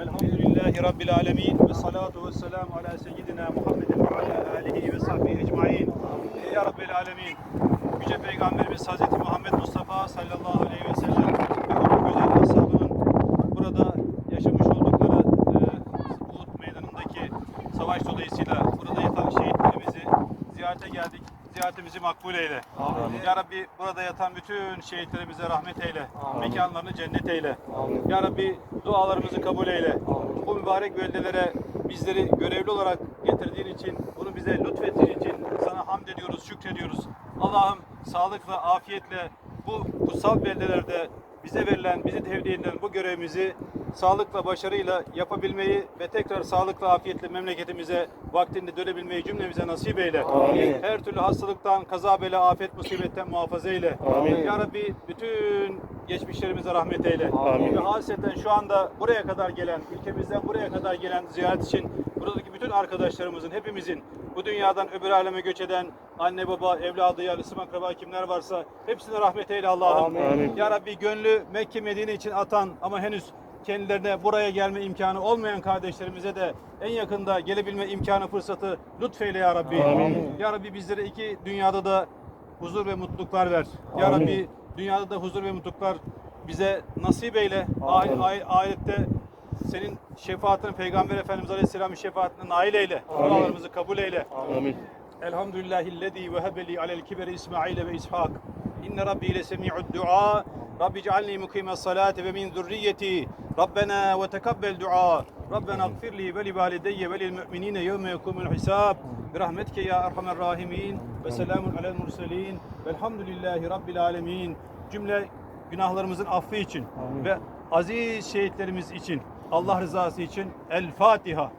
Elhamdülillahi Rabbil alemin ve salatu ve selamu ala seyyidina Muhammedin ve ala alihi ve sahbihi ecmain. Ya Rabbil alemin. Yüce Peygamberimiz Hazreti Muhammed Mustafa sallallahu aleyhi ve Ziyaretimizi makbul eyle. Ya Rabbi burada yatan bütün şehitlerimize rahmet eyle. Mekanlarını cennet eyle. Ya Rabbi dualarımızı kabul eyle. Bu mübarek beldelere bizleri görevli olarak getirdiğin için, bunu bize lütfettiğin için sana hamd ediyoruz, şükrediyoruz. Allah'ım sağlıkla, afiyetle bu kutsal beldelerde bize verilen, bizi tevdi edilen bu görevimizi sağlıkla, başarıyla yapabilmeyi ve tekrar sağlıkla, afiyetle memleketimize vaktinde dönebilmeyi cümlemize nasip eyle. Amin. Her türlü hastalıktan, kaza, bela, afet, musibetten muhafaza eyle. Amin. Ya Rabbi bütün geçmişlerimize rahmet eyle. Amin. Ve hasreten şu anda buraya kadar gelen, ülkemizden buraya kadar gelen ziyaret için buradaki bütün arkadaşlarımızın, hepimizin bu dünyadan öbür aleme göç eden anne baba, evladı, yarısı akraba kimler varsa hepsine rahmet eyle Allah'ım. Amin. Ya Rabbi gönlü Mekke Medine için atan ama henüz kendilerine buraya gelme imkanı olmayan kardeşlerimize de en yakında gelebilme imkanı fırsatı lütfeyle ya Rabbi. Amin. Ya Rabbi bizlere iki dünyada da huzur ve mutluluklar ver. Ya Amin. Rabbi dünyada da huzur ve mutluluklar bize nasip eyle. Amin. ah- Ahirette senin şefaatini Peygamber Efendimiz Aleyhisselam'ın şefaatine nail eyle. Dualarımızı kabul eyle. Amin. Elhamdülillahillezî vehebeli alel kiberi İsmail ve İshak. İnne Rabbi le semi'ud dua. Rabbi cealni mukime salati ve min zürriyeti. Rabbena ve tekabbel dua. Rabbena gfirli ve li valideyye ve lil müminine yevme yekumul hisab. Birahmetke ya erhamer rahimin. Ve selamun alel murselin. Velhamdülillahi Rabbil alemin. Cümle günahlarımızın affı için ve aziz şehitlerimiz için Allah rızası için El Fatiha.